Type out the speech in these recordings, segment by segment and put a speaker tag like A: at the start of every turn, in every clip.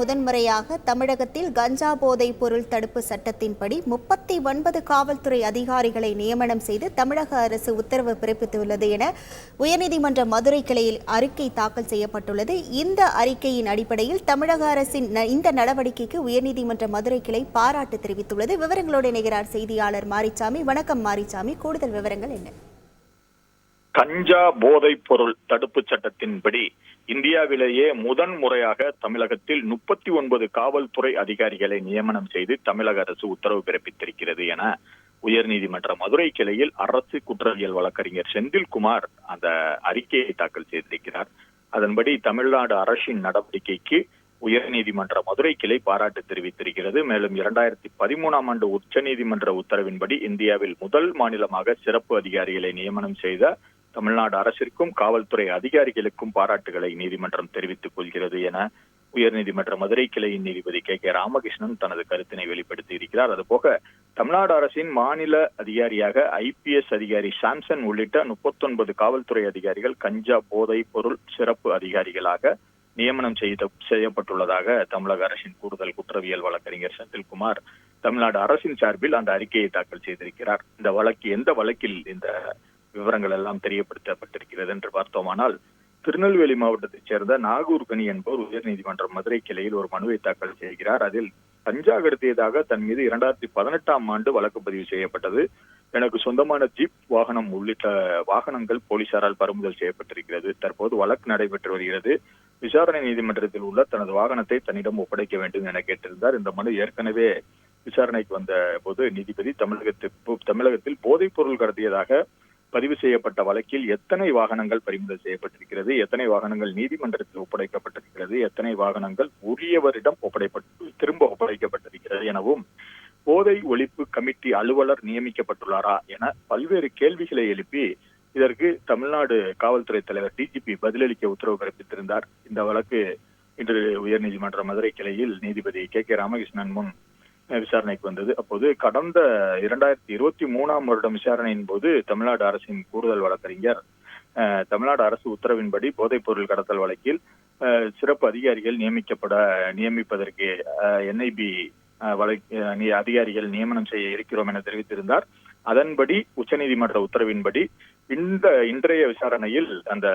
A: முதன்முறையாக தமிழகத்தில் கஞ்சா போதைப் பொருள் தடுப்பு சட்டத்தின்படி முப்பத்தி ஒன்பது காவல்துறை அதிகாரிகளை நியமனம் செய்து தமிழக அரசு உத்தரவு பிறப்பித்துள்ளது என உயர்நீதிமன்ற மதுரை கிளையில் அறிக்கை தாக்கல் செய்யப்பட்டுள்ளது. இந்த அறிக்கையின் அடிப்படையில் தமிழக அரசின் இந்த நடவடிக்கைக்கு உயர்நீதிமன்ற மதுரை கிளை பாராட்டு தெரிவித்துள்ளது. விவரங்களோடு இணைகிறார் செய்தியாளர் மாரிச்சாமி. வணக்கம் மாரிச்சாமி. கூடுதல் விவரங்கள் என்ன?
B: கஞ்சா போதைப் பொருள் தடுப்பு சட்டத்தின்படி இந்தியாவிலேயே முதன் முறையாக தமிழகத்தில் முப்பத்தி ஒன்பது காவல்துறை அதிகாரிகளை நியமனம் செய்து தமிழக அரசு உத்தரவு பிறப்பித்திருக்கிறது என உயர்நீதிமன்ற மதுரை கிளையில் அரசு குற்றவியல் வழக்கறிஞர் செந்தில்குமார் அந்த அறிக்கையை தாக்கல் செய்திருக்கிறார். அதன்படி தமிழ்நாடு அரசின் நடவடிக்கைக்கு உயர்நீதிமன்ற மதுரை கிளை பாராட்டு தெரிவித்திருக்கிறது. மேலும் இரண்டாயிரத்தி பதிமூணாம் ஆண்டு உச்சநீதிமன்ற உத்தரவின்படி இந்தியாவில் முதல் மாநிலமாக சிறப்பு அதிகாரிகளை நியமனம் செய்த தமிழ்நாடு அரசிற்கும் காவல்துறை அதிகாரிகளுக்கும் பாராட்டுகளை நீதிமன்றம் தெரிவித்துக் கொள்கிறது என உயர்நீதிமன்ற மதுரை கிளையின் நீதிபதி கே. கே. ராமகிருஷ்ணன் தனது கருத்தினை வெளிப்படுத்தி இருக்கிறார். அதுபோக தமிழ்நாடு அரசின் மாநில அதிகாரியாக ஐபிஎஸ் அதிகாரி சாம்சன் உள்ளிட்ட முப்பத்தொன்பது காவல்துறை அதிகாரிகள் கஞ்சா போதை பொருள் சிறப்பு அதிகாரிகளாக நியமனம் செய்த செய்யப்பட்டுள்ளதாக தமிழக அரசின் கூடுதல் குற்றவியல் வழக்கறிஞர் செந்தில்குமார் தமிழ்நாடு அரசின் சார்பில் அந்த அறிக்கையை தாக்கல் செய்திருக்கிறார். இந்த வழக்கு எந்த வழக்கில் இந்த விவரங்கள் எல்லாம் தெரியப்படுத்தப்பட்டிருக்கிறது என்று பார்த்தோமானால் திருநெல்வேலி மாவட்டத்தைச் சேர்ந்த நாகூர் கனி என்பவர் உயர்நீதிமன்றம் மதுரை கிளையில் ஒரு மனுவை தாக்கல் செய்கிறார். அதில் கஞ்சா கடத்தியதாக தன் மீது இரண்டாயிரத்தி பதினெட்டாம் ஆண்டு வழக்கு பதிவு செய்யப்பட்டது. எனக்கு சொந்தமான ஜீப் வாகனம் உள்ளிட்ட வாகனங்கள் போலீசாரால் பறிமுதல் செய்யப்பட்டிருக்கிறது. தற்போது வழக்கு நடைபெற்று வருகிறது. விசாரணை நீதிமன்றத்தில் உள்ள தனது வாகனத்தை தன்னிடம் ஒப்படைக்க வேண்டும் என கேட்டிருந்தார். இந்த மனு ஏற்கனவே விசாரணைக்கு வந்த போது நீதிபதி தமிழகத்தில் தமிழகத்தில் போதைப் பொருள் கடத்தியதாக பதிவு செய்யப்பட்ட வழக்கில் எத்தனை வாகனங்கள் பறிமுதல் செய்யப்பட்டிருக்கிறது? எத்தனை வாகனங்கள் நீதிமன்றத்தில் ஒப்படைக்கப்பட்டிருக்கிறது? எத்தனை வாகனங்கள் உரியவரிடம் ஒப்படைப்பட்டு திரும்ப ஒப்படைக்கப்பட்டிருக்கிறது எனவும் போதை ஒழிப்பு கமிட்டி அலுவலர் நியமிக்கப்பட்டுள்ளாரா என பல்வேறு கேள்விகளை எழுப்பி இதற்கு தமிழ்நாடு காவல்துறை தலைவர் டிஜிபி பதிலளிக்க உத்தரவு பிறப்பித்திருந்தார். இந்த வழக்கு இன்று உயர்நீதிமன்ற மதுரை கிளையில் நீதிபதி கே கே ராமகிருஷ்ணன் முன் விசாரணைக்கு வந்தது. அப்போது கடந்த இரண்டாயிரத்தி இருபத்தி மூணாம் வருடம் விசாரணையின் போது தமிழ்நாடு அரசின் கூடுதல் வழக்கறிஞர் தமிழ்நாடு அரசு உத்தரவின்படி போதைப் பொருள் கடத்தல் வழக்கில் சிறப்பு அதிகாரிகள் நியமிக்கப்பட நியமிப்பதற்கு என்ஐபி அதிகாரிகள் நியமனம் செய்ய இருக்கிறோம் என தெரிவித்திருந்தார். அதன்படி உச்சநீதிமன்ற உத்தரவின்படி இந்த இன்றைய விசாரணையில் அந்த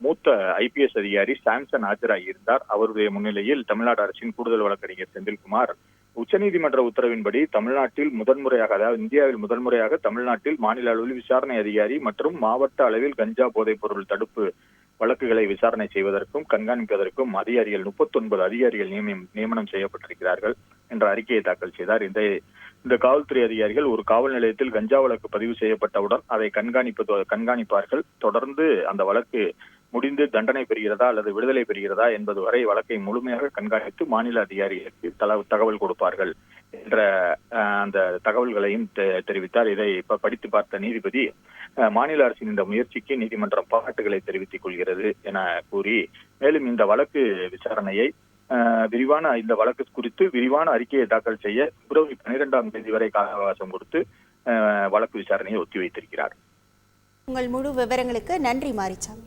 B: மூத்த ஐபிஎஸ் அதிகாரி சாம்சன் ஆஜராகியிருந்தார் அவருடைய முன்னிலையில் தமிழ்நாடு அரசின் கூடுதல் வழக்கறிஞர் செந்தில்குமார் உச்சநீதிமன்ற உத்தரவின்படி தமிழ்நாட்டில் முதன்முறையாக அதாவது இந்தியாவில் முதன்முறையாக தமிழ்நாட்டில் மாநில அளவில் விசாரணை அதிகாரி மற்றும் மாவட்ட அளவில் கஞ்சா போதைப் பொருள் தடுப்பு வழக்குகளை விசாரணை செய்வதற்கும் கண்காணிப்பதற்கும் அதிகாரிகள் முப்பத்தொன்பது அதிகாரிகள் நியமனம் நியமனம் செய்யப்பட்டிருக்கிறார்கள் என்ற அறிக்கையை தாக்கல் செய்தார். இந்த இந்த காவல்துறை அதிகாரிகள் ஒரு காவல் நிலையத்தில் கஞ்சா வழக்கு பதிவு செய்யப்பட்டவுடன் அதை கண்காணிப்பது கண்காணிப்பார்கள். தொடர்ந்து அந்த வழக்கு முடிந்து தண்டனை பெறுகிறதா அல்லது விடுதலை பெறுகிறதா என்பது வரை வழக்கை முழுமையாக கண்காணித்து மாநில அதிகாரிகளுக்கு தகவல் கொடுப்பார்கள் என்ற அந்த தகவல்களையும் தெரிவித்தார். இதை இப்ப படித்து பார்த்த நீதிபதி மாநில அரசின் இந்த முயற்சிக்கு நீதிமன்றம் பாராட்டுகளை தெரிவித்துக் கொள்கிறது என கூறி மேலும் இந்த வழக்கு விசாரணையை விரிவான இந்த வழக்கு குறித்து விரிவான அறிக்கையை தாக்கல் செய்ய பிப்ரவரி பனிரெண்டாம் தேதி வரை கால அவகாசம் கொடுத்து வழக்கு விசாரணையை ஒத்திவைத்திருக்கிறார்.
A: உங்கள் முழு விவரங்களுக்கு நன்றி மாரிச்சாமி.